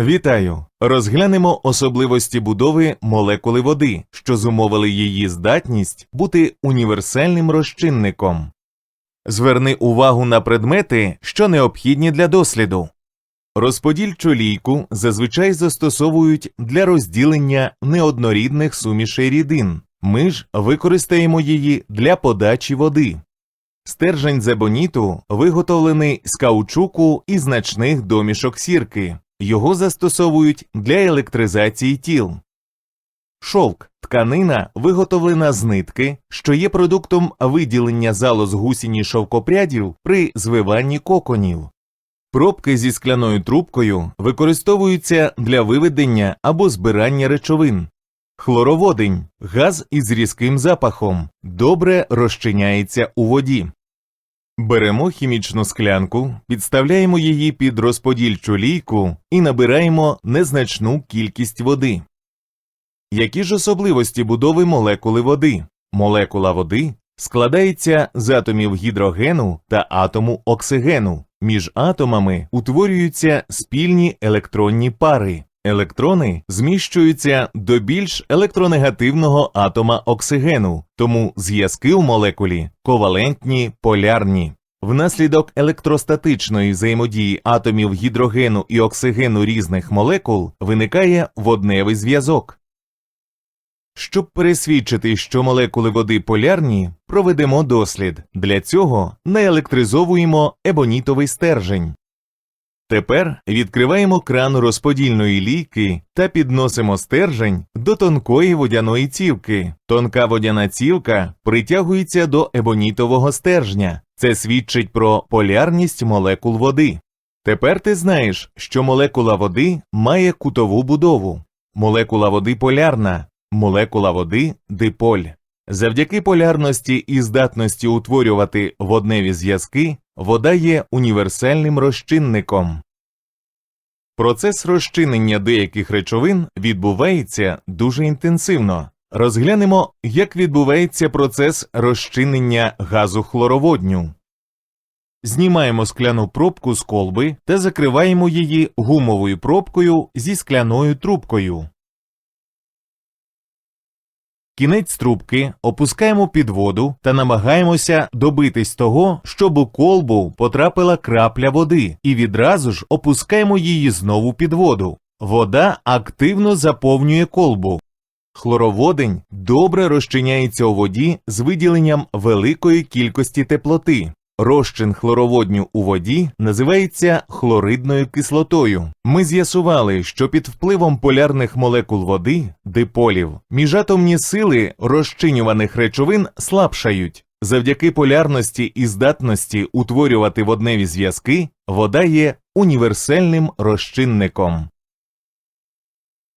Вітаю! Розглянемо особливості будови молекули води, що зумовили її здатність бути універсальним розчинником. Зверни увагу на предмети, що необхідні для досліду. Розподільчу лійку зазвичай застосовують для розділення неоднорідних сумішей рідин. Ми ж використаємо її для подачі води. Стержень зебоніту виготовлений з каучуку і значних домішок сірки. Його застосовують для електризації тіл. Шовк тканина виготовлена з нитки, що є продуктом виділення залоз гусіні шовкопрядів при звиванні коконів. Пробки зі скляною трубкою використовуються для виведення або збирання речовин. Хлороводень газ із різким запахом, добре розчиняється у воді. Беремо хімічну склянку, підставляємо її під розподільчу лійку і набираємо незначну кількість води. Які ж особливості будови молекули води? Молекула води складається з атомів гідрогену та атому оксигену. Між атомами утворюються спільні електронні пари. Електрони зміщуються до більш електронегативного атома оксигену, тому зв'язки у молекулі ковалентні полярні. Внаслідок електростатичної взаємодії атомів гідрогену і оксигену різних молекул виникає водневий зв'язок. Щоб пересвідчити, що молекули води полярні, проведемо дослід. Для цього наелектризовуємо ебонітовий стержень. Тепер відкриваємо кран розподільної лійки та підносимо стержень до тонкої водяної цівки. Тонка водяна цівка притягується до ебонітового стержня. Це свідчить про полярність молекул води. Тепер ти знаєш, що молекула води має кутову будову. Молекула води полярна, молекула води диполь. Завдяки полярності і здатності утворювати водневі зв'язки, вода є універсальним розчинником. Процес розчинення деяких речовин відбувається дуже інтенсивно. Розглянемо, як відбувається процес розчинення газу хлороводню. Знімаємо скляну пробку з колби та закриваємо її гумовою пробкою зі скляною трубкою. Кінець трубки опускаємо під воду та намагаємося добитись того, щоб у колбу потрапила крапля води, і відразу ж опускаємо її знову під воду. Вода активно заповнює колбу. Хлороводень добре розчиняється у воді з виділенням великої кількості теплоти. Розчин хлороводню у воді називається хлоридною кислотою. Ми з'ясували, що під впливом полярних молекул води, диполів, міжатомні сили розчинюваних речовин слабшають. Завдяки полярності і здатності утворювати водневі зв'язки, вода є універсальним розчинником.